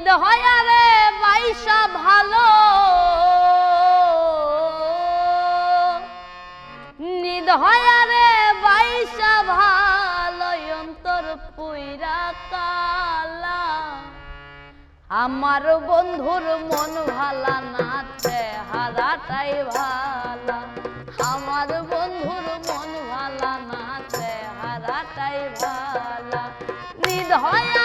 নিদ হয় বাইসা ভালো। নিদ হয় বাইসা ভালো, অন্তর পুইরা কালা আমার বন্ধুর মন ভালা নাচে হারাটাই ভালা। আমার বন্ধুর মন ভালা নাচে হারাটাই ভালা। নিধয় রে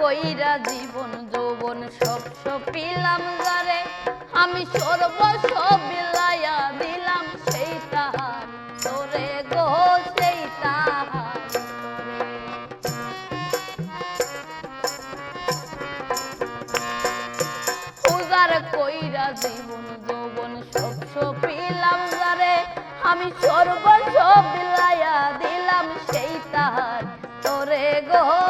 কইরা জীবন, যৌবন সব সপিলাম যারে আমি সর্বস্ব বিলাইয়া দিলাম সেই তাহার তোরে গো, সেই তাহার। পূজার কইরা জীবন, যৌবন সব সপিলাম যারে আমি সর্বস্ব বিলাইয়া দিলাম সেই তাহার তোরে গো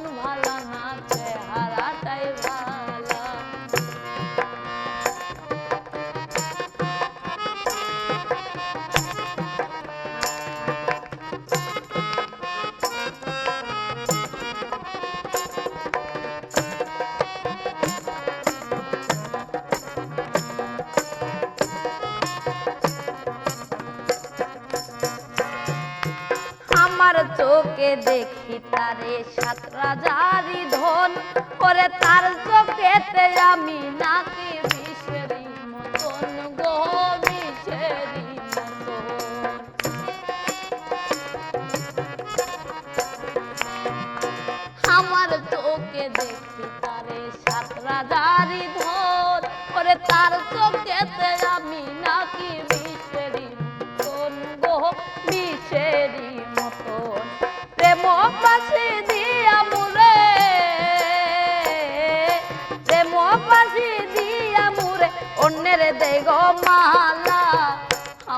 আমার চোখে দেখি তারে সাত রাজারি ধন। করে তার চোখেতে আমি নাকি বিষেরি মতন গো আমার চোখে দেখি তারে সাত রাজারি ধন। তার চোখেতে আমি নাকি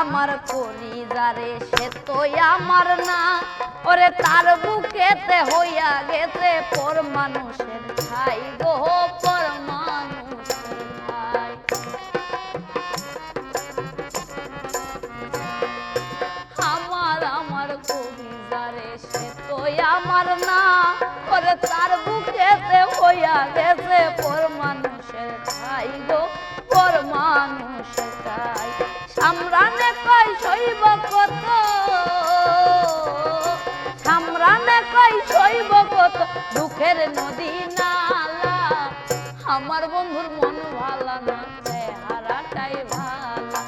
আমার যারে, সে তো আমার না। ওরে তার বুকেতে হইয়া গেছে পর মানুষের ছাই গো পর আমার না। তার বুকেতে হইয়া গেছে পর কই শৈব কত? সামরানে কই শৈব কত? দুঃখের নদী নালা, আমার বন্ধুর মন ভালা না, চেহারাটাই ভালা।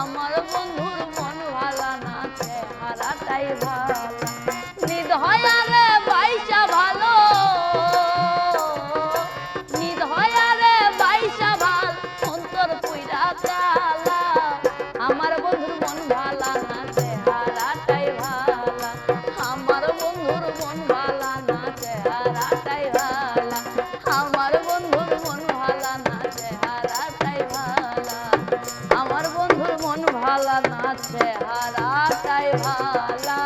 আমার বন্ধুর মন ভালা না, চেহারাটাই ভালা। ভালা না চেহারাটাই ভালা।